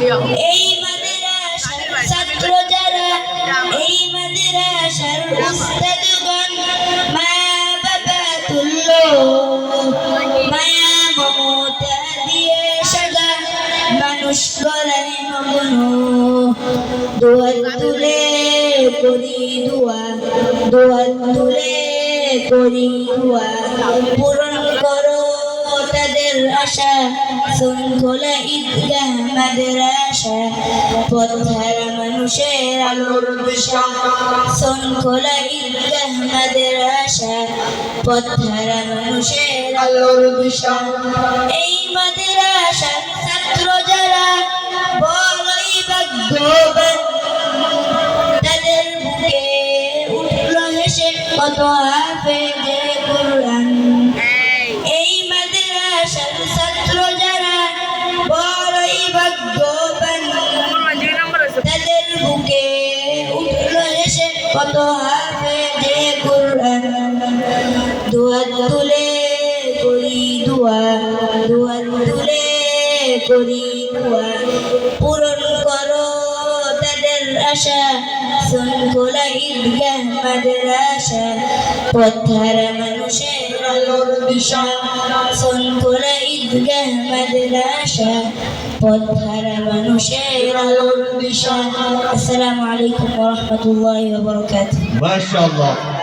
এই মাদ্রাসার ছাত্র যারা, এই মাদ্রাসার উস্তাদগণ মা বাবা তুল্য মায়া মমতা দিয়ে সাদা মানুষ গড়ায় মগ্ন দোয়ার তুলে করি দোয়া, দোয়ার তুলে করি দোয়া। পূরণ করো তাদের আশা, শৃঙ্খলা ঈদগাহ মাদ্রাসা পথহারা মানুষের আলোর দিশা, শৃঙ্খলা ঈদগাহ মাদ্রাসা পথহারা মানুষের আলোর দিশা। এই মাদ্রাসার ছাত্র যারা বড়ই ভাগ্যবান তাদের বুকে উঠল হেসে কত হাফেজে কোরআন। কত হাফেজে কোরআন। দোয়া তুলে করি দোয়া দোয়া তুলে করি দোয়া। পূরণ করো তাদের আশা শৃঙ্খলা ঈদগাহ মাদ্রাসা পথহারা মানুষের আলোর দিশা শৃঙ্খলা ঈদগাহ মাদ্রাসা পথহারা মানুষের আলোর দিশা আসসালামু আলাইকুম ওয়া রাহমাতুল্লাহি ওয়া বারাকাতুহু মাশাআল্লাহ